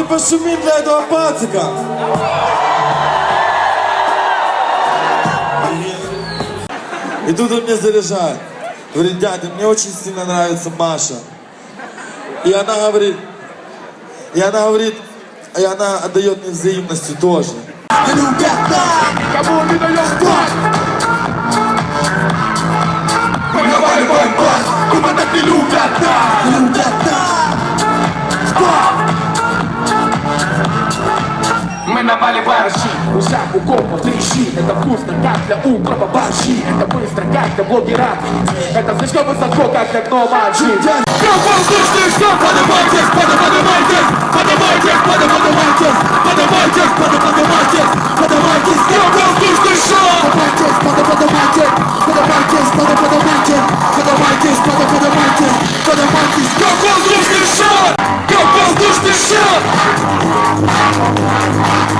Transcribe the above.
пошумим для этого пацика. И тут он мне заряжает. Говорит, дядя, мне очень сильно нравится Маша. И она говорит, и она говорит, и она отдает мне взаимностью тоже. Кому не даешь Мы наваливаем щи, ушах у копов трещи Это вкусно, как для утрова борщи Это быстро, как для блогера. Это слишком высоко, как для гнома джин Воздушный шаг, поднимайтесь, поднимайтесь Поднимайтесь,